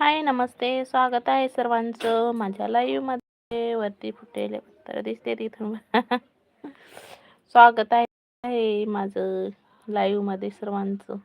हाय नमस्ते. स्वागत आहे सर्वांचं. माझ्या लाईव्हमध्ये वरती फुटेले तर दिसते तिथून. स्वागत आहे माझं लाईव्हमध्ये सर्वांचं.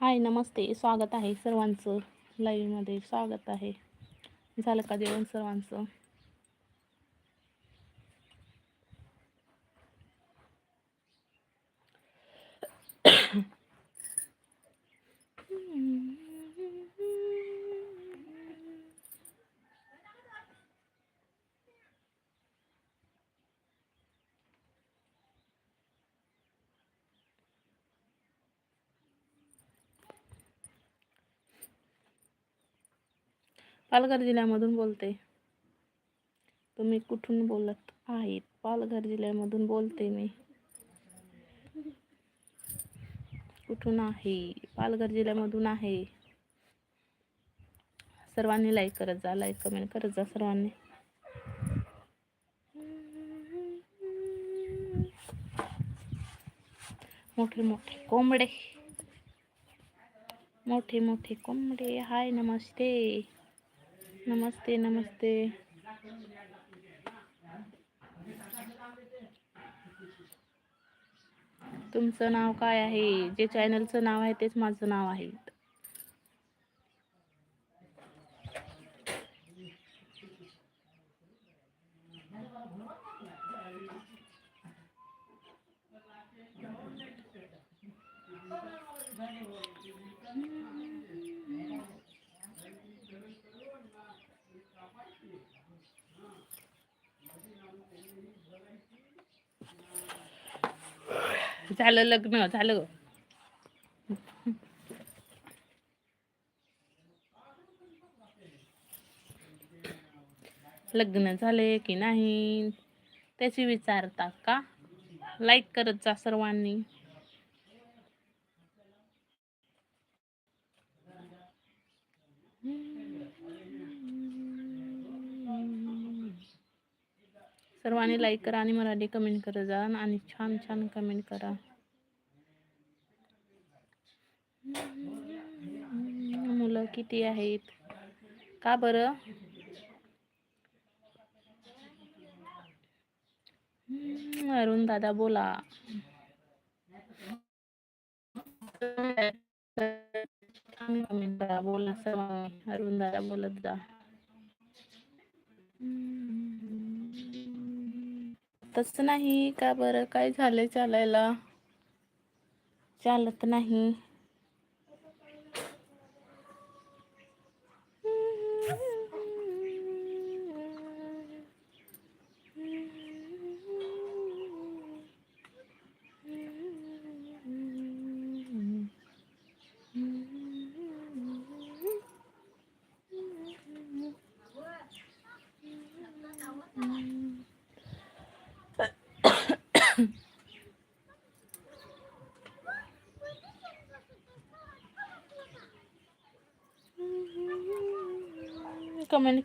हाय नमस्ते. स्वागत आहे सर्वांचं. लाईव्हमध्ये स्वागत आहे. झालं का जेवण सर्वांचं? पालघर जिल्ह्यामधून बोलते. तुम्ही कुठून बोलत आहेत? पालघर जिल्ह्यामधून बोलते मी. कुठून आहे? पालघर जिल्ह्यामधून आहे. सर्वांनी लाईक करत जा लाईक कमेंट करत जा सर्वांनी. मोठे मोठे कोंबडे. मोठे मोठे कोंबडे. हाय नमस्ते. नमस्ते नमस्ते. तुमचं नाव काय आहे? जे चॅनलचं नाव आहे तेच माझं नाव आहे. झालं लग्न झालं. लग्न झाले की नाही त्याची विचारता का? लाईक करत जा सर्वांनी. सर्वांनी लाईक करा आणि मराठी कमेंट करत जा आणि छान छान कमेंट करा. मुलं किती आहेत? का बरं? अरुण दादा बोला. कमेंट करा बोला सर अरुण दादा बोलत जा. चालतच नाही का बरं? काय झालं चालायला? चालत नाही.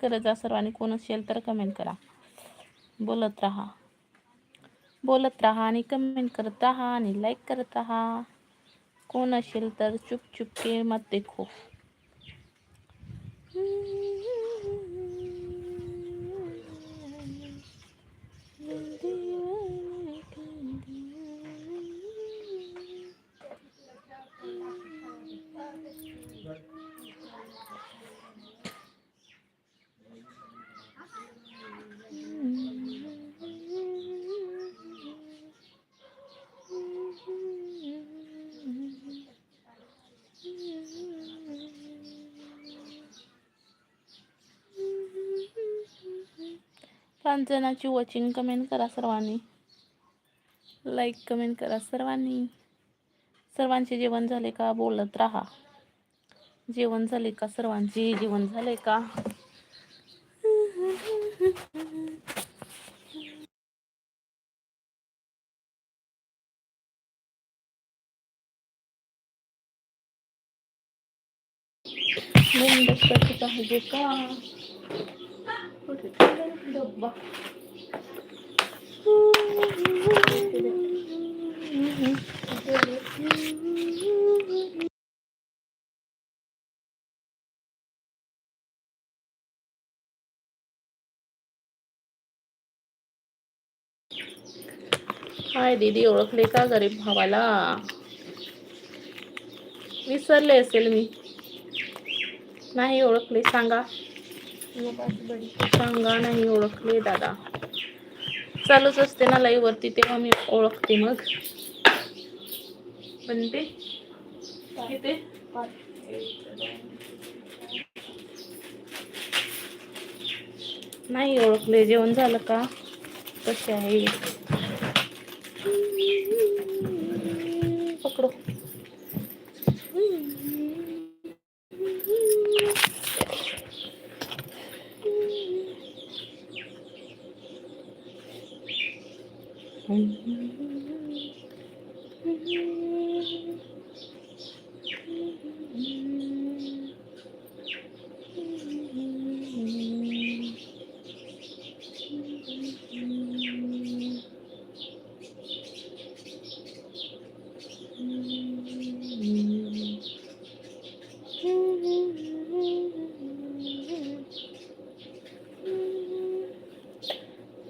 गरज आहे सर्वांनी कोण असेल तर कमेंट करा. बोलत राहा. बोलत राहा आणि कमेंट करत राहा आणि लाईक करत राहा. कोण असेल तर चुप चुप के मत देखो जणांची वॉचिंग कमेंट करा सर्वांनी. लाईक कमेंट करा सर्वांनी. सर्वांचे जेवण झाले का? बोलत राहा. जेवण झाले का सर्वांचे? जेवण झाले का? बंद का? डब्बा हाय दीदी ओळखले का गरीब भावाला? विसरले असेल मी. नाही ओळखले सांगा. सांगा नाही ओळखले दादा. चालूच असते ना लाईव्ह वरती तेव्हा मी ओळखते मग. पण ते किती नाही ओळखले जेवण झालं का? कसे आहे?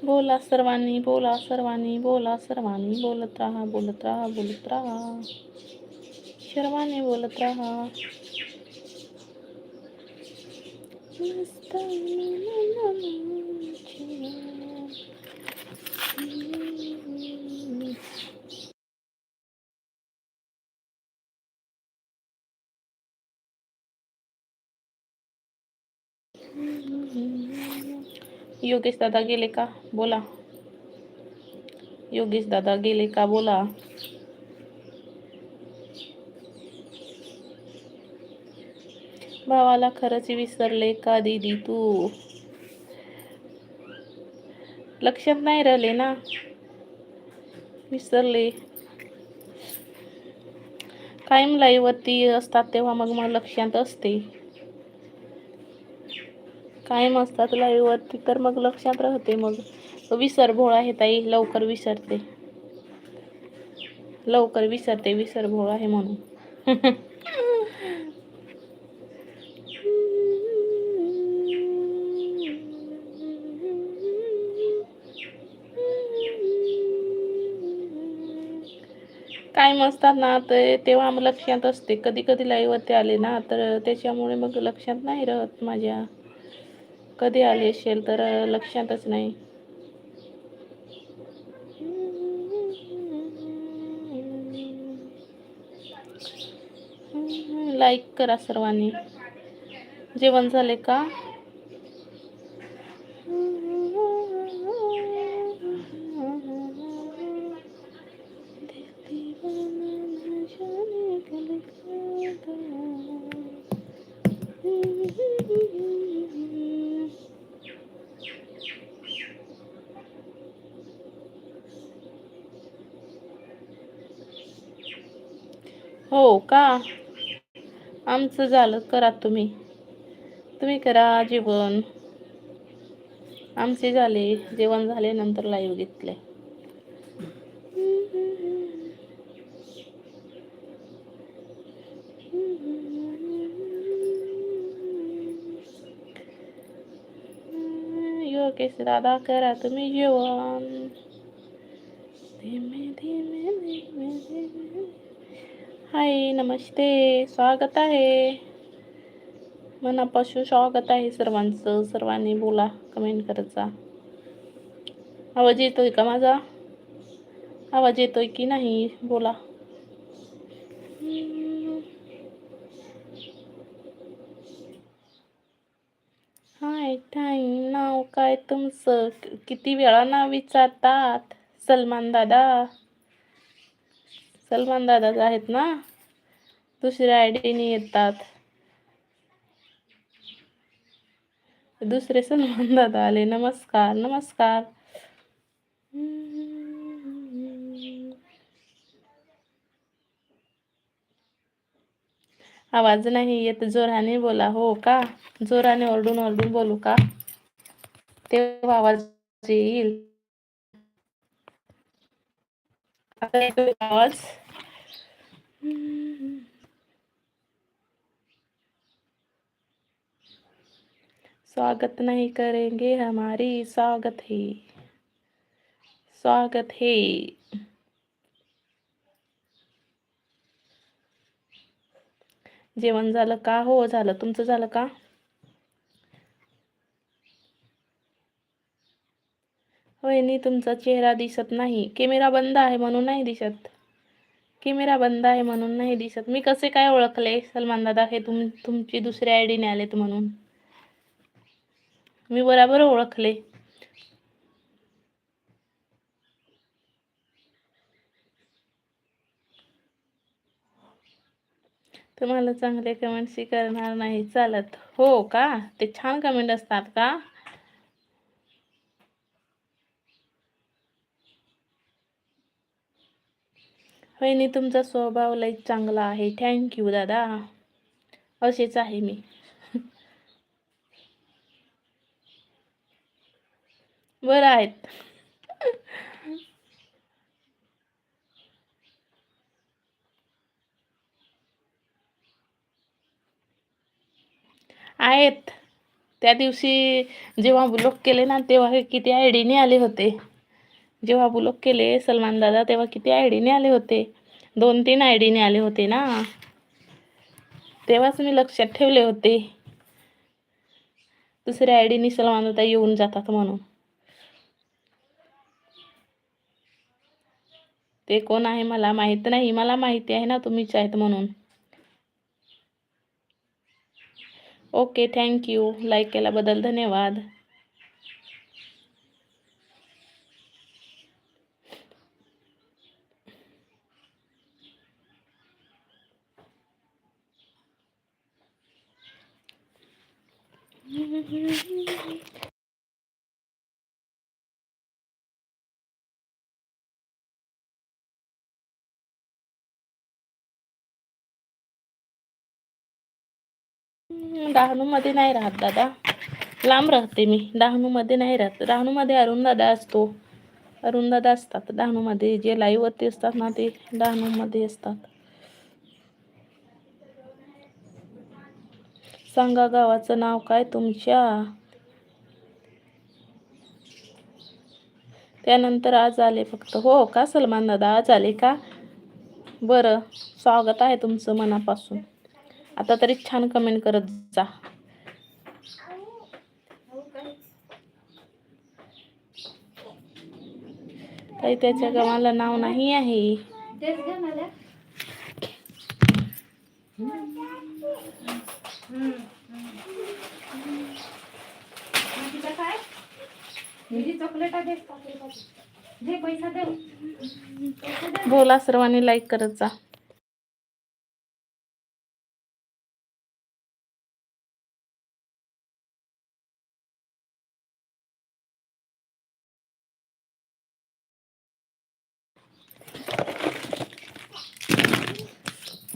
बोला सर्वांनी बोला सर्वांनी बोला सर्वांनी बोलत राहा बोलत राहा बोलत राहा. सर्वांनी बोलत राहा. योगेश दादा गेले का? बोला. योगेश दादा गेले का? बोला. भावाला खरंच विसरले का दीदी तू? लक्षात नाही राहिले ना? विसरले. कायम लाईवरती असतात तेव्हा मग मग लक्षात असते. कायम असतात लाईव्हवरती तर मग लक्षात राहते मग. विसरभोळ आहे ताई लवकर विसरते. लवकर विसरते विसरभोळ आहे म्हणून. कायम असतात ना तर तेव्हा लक्षात असते. कधी कधी लाईव्हवरती आले ना तर त्याच्यामुळे मग लक्षात नाही राहत माझ्या. कधी आली असेल तर लक्षातच नाही. लाईक करा सर्वांनी. जेवण झाले का? झालं करा तुम्ही. तुम्ही करा जेवण. आमचे झाले जेवण झाले नंतर लाईव्ह घेतले. योगेश दादा करा तुम्ही जेवण. धीमे धीमे धीमे धीमे. हाय नमस्ते स्वागत आहे. मनापासून स्वागत आहे सर्वांचं. सर्वांनी बोला कमेंट करायचा आवाज येतोय का माझा? आवाज येतोय की नाही? बोला. हाय टाईम नाव काय तुमचं? किती वेळा ना विचारतात? सलमान दादा? सलमान दादाच आहेत ना? दुसऱ्या आयडीने येतात. दुसरे सलमान दादा आले. नमस्कार नमस्कार. आवाज नाही येत. जोराने बोला. हो का? जोराने ओरडून ओरडून बोलू का? तेव्हा आवाज येईल. आता आवाज? स्वागत नहीं करेंगे हमारी स्वागत है। स्वागत है। जेवण झालं का? हो झालं. तुमचं झालं का? वहिनी तुमचा चेहरा दिसत नाही. कॅमेरा बंद आहे म्हणून नाही दिसत. कॅमेरा बंद आहे म्हणून नाही दिसत. मी कसे काय ओळखले सलमान दादा? हे तुम तुमची दुसऱ्या आय डीने आलेत म्हणून. मी बराबर ओळखले. तुम्हाला चांगले कमेंट्स करणार नाही. चालत. हो का? ते छान कमेंट असतात का? वहिनी तुमचा स्वभाव लई चांगला आहे. थँक्यू दादा. असेच आहे मी. बरं आहेत. आहेत. त्या दिवशी जेव्हा ब्लॉक केले ना तेव्हा किती आयडीने आले होते. जेव्हा ब्लॉक केले सलमान दादा तेव्हा किती आय डीने आले होते? दोन तीन आय डीने आले होते ना? तेव्हाच मी लक्षात ठेवले होते. दुसऱ्या आय डीने सलमान दादा येऊन जातात म्हणून. ते कोण आहे मला माहीत नाही. मला माहिती आहे ना तुम्हीच आहेत म्हणून. ओके थँक्यू लाईक केल्याबद्दल धन्यवाद. डहाणूमध्ये नाही राहत दादा. लांब राहते मी. डहाणूमध्ये नाही राहत. डहाणूमध्ये अरुण दादा असतो. अरुण दादा असतात डहाणूमध्ये जे लाईव्हवरती असतात ना ते डहाणूमध्ये असतात. सांगा गावाचं नाव काय तुमच्या? त्यानंतर आज आले फक्त. हो का सलमान दादा? आज आले का? बरं स्वागत आहे तुमचं मनापासून. आता तरी छान कमेंट करत जा. काही त्याच्या गावाला नाव नाही आहे. चॉकलेट दे पैसा बोला सर्वांनी लाईक करत जा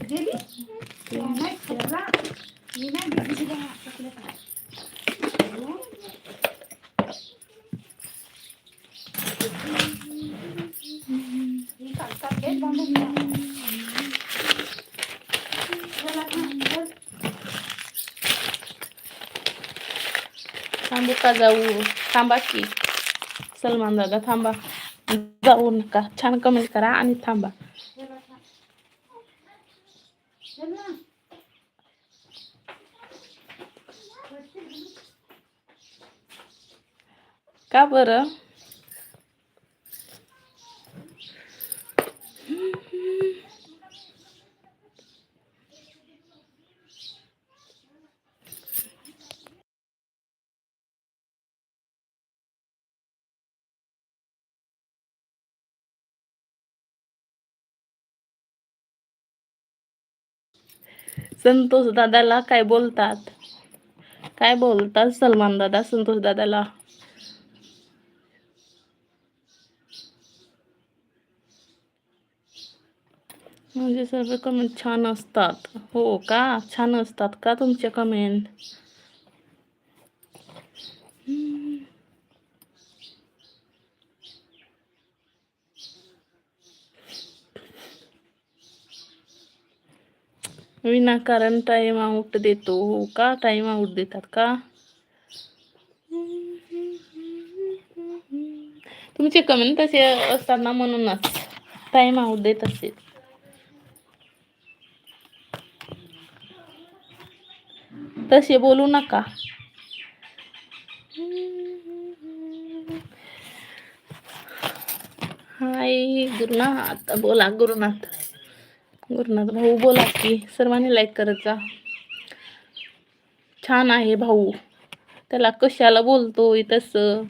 दिली नाही खाल्ला मी नाही दिली तुला चॉकलेट ही काढतात घे, बांधून घ्या. बोला ना, बोल. थांबू जाऊ थांबा की सलमान दादा थांबा जाऊ नका छान कमेंट करा आणि थांबा का बरं संतोष दादाला काय बोलतात? काय बोलतात सलमान दादा संतोष दादाला? म्हणजे सर्व कमेंट छान असतात. हो का? छान असतात का तुमचे कमेंट विनाकारण टाइम आउट देतो. हो का? टाइम आउट देतात का? तुमचे कमेंट तसे असतात ना म्हणूनच टाइम आउट देत असेल तसे बोलू नका. हाय गुरुनाथ. बोला गुरुनाथ. गुरुनाथ भाऊ बोला की सर्वांनी लाईक करत जा. छान आहे भाऊ. त्याला कशाला बोलतोय तसं?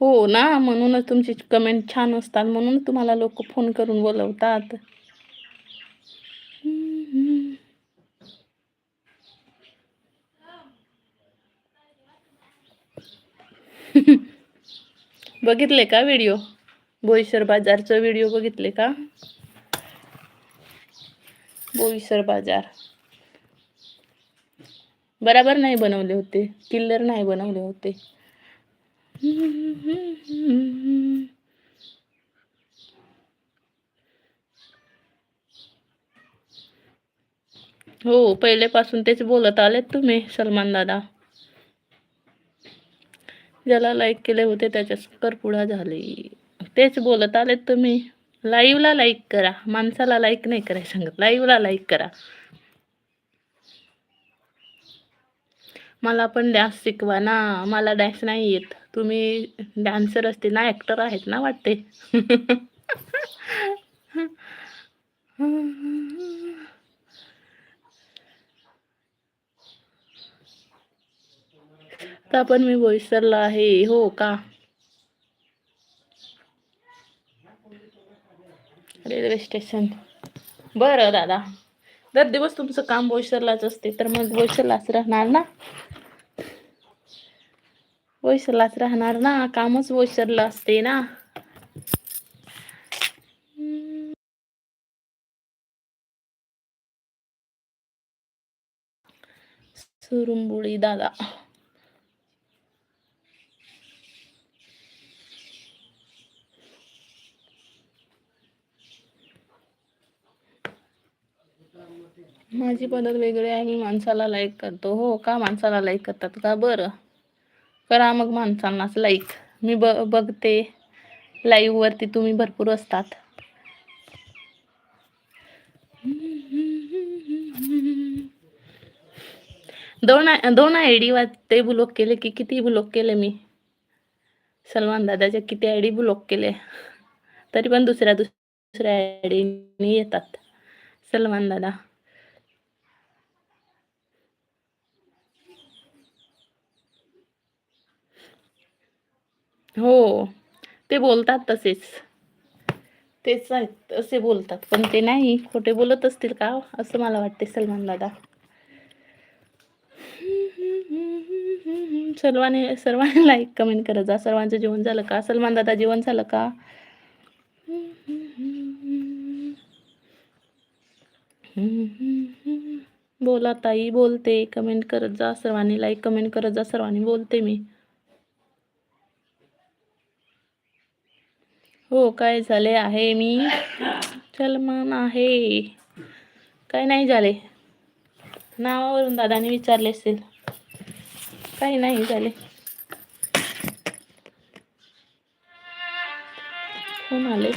हो ना म्हणूनच तुमची कमेंट छान असतात म्हणून तुम्हाला लोक फोन करून बोलवतात. बघितले का व्हिडिओ? बोईसर बाजारचं व्हिडिओ बघितले का? बोईसर बाजार. बराबर नाही बनवले होते. किल्लर नाही बनवले होते. हो पहिलेपासून तेच बोलत आलेत तुम्ही सलमान दादा. ज्याला लाईक केले होते त्याच्या करपुडा झाले. तेच बोलत आलेत तुम्ही. लाईव्हला लाईक करा. माणसाला लाईक नाही करायला सांगत. लाईव्हला लाईक करा. मला पण डान्स शिकवा ना. मला डान्स नाही येत. तुम्ही डान्सर असते ना ॲक्टर आहेत ना वाटते. आता पण मी बोईसरला आहे हो का? Railway station. बरं दादा. दर दिवस तुमचं काम बोईसरलाच असते तर मग बोईसरलाच राहणार ना? बोईसरलाच राहणार ना? कामच बोईसरला असते ना? सुरुंबुळी दादा. माझी पद्धत वेगळी आहे मी माणसाला लाईक करतो. हो का माणसाला लाईक करतात का? बरं. करा मग माणसांनाच लाईक मी ब बघते. लाईव्हवरती तुम्ही भरपूर असतात. दोन दोन आय डी वाटते ब्लॉक केले की किती ब्लॉक केले मी? सलमान दादाच्या किती आय डी ब्लॉक केले? तरी पण दुसऱ्या दुसऱ्या आय डीनी येतात. सलमान दादा. हो. ते बोलतात तसेच. तेच आहेत असे बोलतात. पण ते नाही खोटे बोलत असतील का? असं मला वाटते सलमान दादा. सर्वाने सर्वांनी लाईक कमेंट करत जा सर्वांचं जेवण झालं का? सलमान दादा जेवण झालं का? बोला ताई बोलते. कमेंट करत जा सर्वांनी लाईक कमेंट करत जा. सर्वांनी बोलते मी. हो काय झाले आहे मी? सलमान आहे. काय नाही झाले. नावावरून दादाने विचारले असेल काही नाही झाले. कोण आले?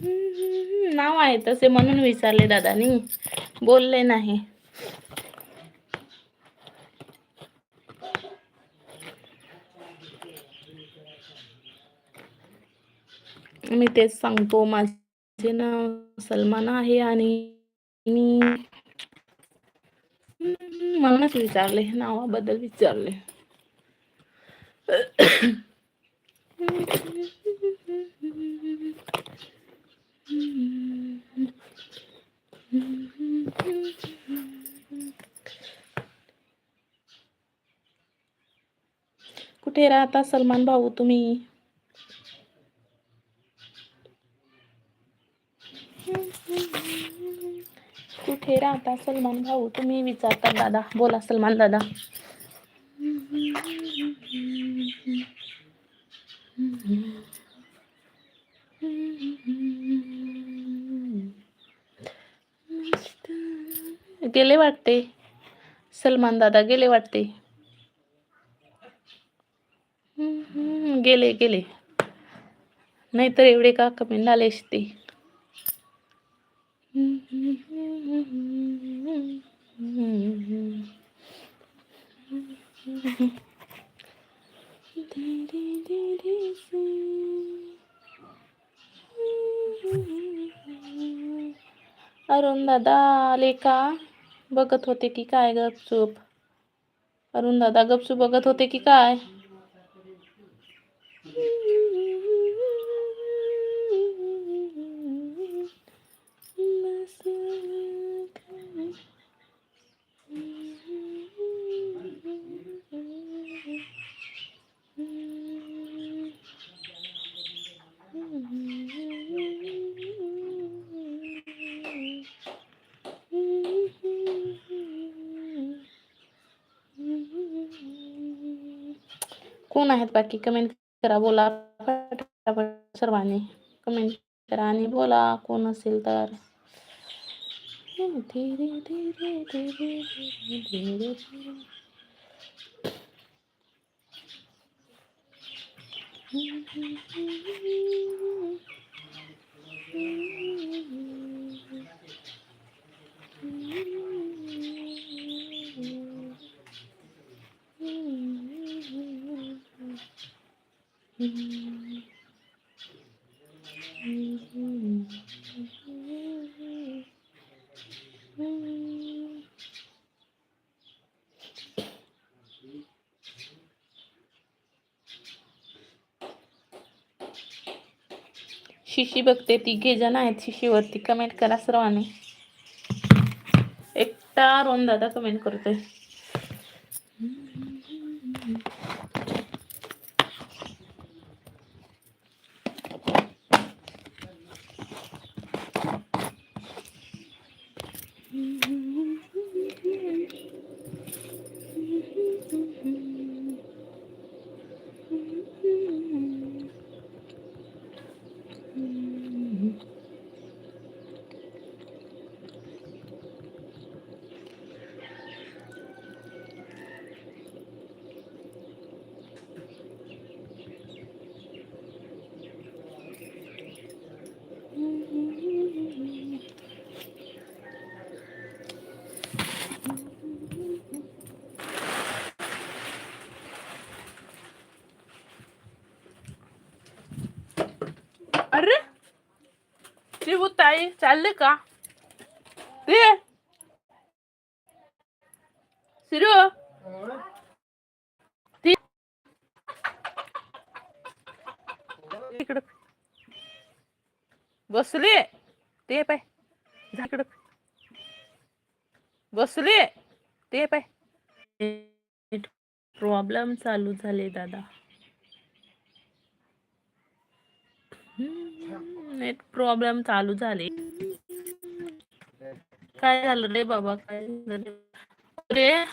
नाव आहे तसे म्हणून विचारले दादानी. बोलले नाही. मी तेच सांगतो. माझे नाव सलमान आहे आणि मी म्हणूनच विचारले नावाबद्दल विचारले. कुठे राहता सलमान भाऊ तुम्ही? कुठे राहता सलमान भाऊ तुम्ही? विचारता दादा. बोला सलमान दादा. गेले वाटते. सलमान दादा गेले वाटते. गेले गेले. नाहीतर एवढे का कमी झाले असते? अरुण दादा आले का? बघत होते की काय गपचूप. अरुण दादा गपचूप बघत होते की काय? बाकी कमेंट करा, बोला पटापट सर्वांनी. कमेंट करा आणि बोला, कोण असेल तर. धीरे धीरे धीरे धीरे शिशी बघते तिघे जण आहेत शिशीवरती. कमेंट करा सर्वांनी. एकटा आत्ता दादा कमेंट करतोय. शिवू ताई चालले का ते शिरू ती बसले ते पाय झाकड बसले ते पाय प्रॉब्लेम चालू झाले दादा. नेट प्रॉब्लेम चालू झाले काय झालं रे बाबा काय झालं रे? रे